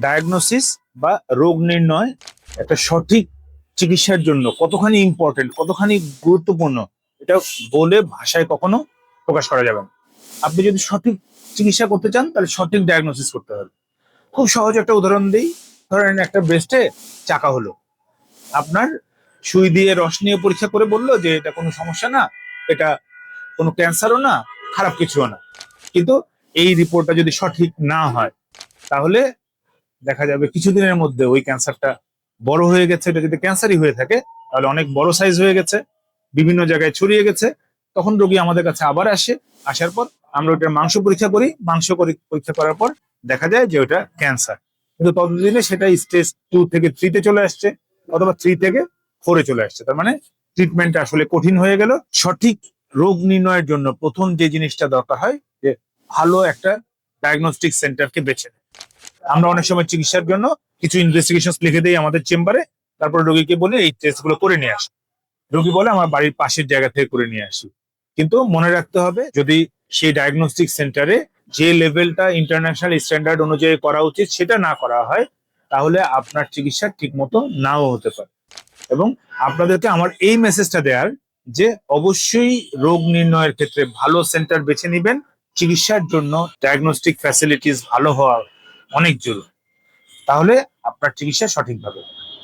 Diagnosis বা রোগ নির্ণয় একটা সঠিক চিকিৎসার জন্য কতখানি ইম্পর্টেন্ট কতখানি গুরুত্বপূর্ণ, এটা বলে ভাষায় কখনো প্রকাশ করা যাবে না। আপনি যদি সঠিক চিকিৎসা করতে চান, তাহলে সঠিক ডায়াগনোসিস করতে হবে। খুব সহজ একটা উদাহরণ দিই। ধরেন একটা ব্রেস্টে চাকা হলো। আপনার সুই দিয়ে রস নিয়ে পরীক্ষা করে বলল যে, এটা কোনো সমস্যা না, এটা কোনো ক্যান্সারও না, খারাপ কিছুও না। কিন্তু এই রিপোর্টটা যদি সঠিক না হয়, তাহলে দেখা যাবে কিছুদিনের মধ্যে ওই ক্যান্সারটা বড় হয়ে গেছে। এটা যদি ক্যান্সারই হয়ে থাকে, তাহলে অনেক বড় সাইজ হয়ে গেছে, বিভিন্ন জায়গায় ছড়িয়ে গেছে। তখন রোগী আমাদের কাছে আবার আসে। আসার পর আমরা ওটার মাংস পরীক্ষা করি। মাংস পরীক্ষা করার পর দেখা যায় যে ওটা ক্যান্সার। কিন্তু ততদিনে সেটা স্টেজ টু থেকে থ্রিতে চলে আসছে অথবা থ্রি থেকে ফোরে চলে আসছে। তার মানে ট্রিটমেন্টটা আসলে কঠিন হয়ে গেল। সঠিক রোগ নির্ণয়ের জন্য প্রথম যে জিনিসটা দরকার হয়, যে ভালো একটা ডায়াগনস্টিক সেন্টারকে বেছে নেয়। আমরা অনেক সময় চিকিৎসার জন্য কিছু ইনভেস্টিগেশন লিখে দিই আমাদের চেম্বারে, তারপর রোগীকে বলে এই টেস্টগুলো করে নিয়ে আসি। রোগী বলে, আমার বাড়ির পাশের জায়গা থেকে করে নিয়ে আসি। কিন্তু মনে রাখতে হবে, যদি সেই ডায়াগনস্টিক সেন্টারে যে লেভেলটা ইন্টারন্যাশনাল স্ট্যান্ডার্ড অনুযায়ী করা উচিত সেটা না করা হয়, তাহলে আপনার চিকিৎসা ঠিক মতো নাও হতে পারে। এবং আপনাদেরকে আমার এই মেসেজটা দেওয়ার যে অবশ্যই রোগ নির্ণয়ের ক্ষেত্রে ভালো সেন্টার বেছে নেবেন, চিকিৎসার জন্য ডায়াগনস্টিক ফ্যাসিলিটিস ভালো হওয়া অনেক জরুরি তাহলে আপনার চিকিৎসা সঠিকভাবে।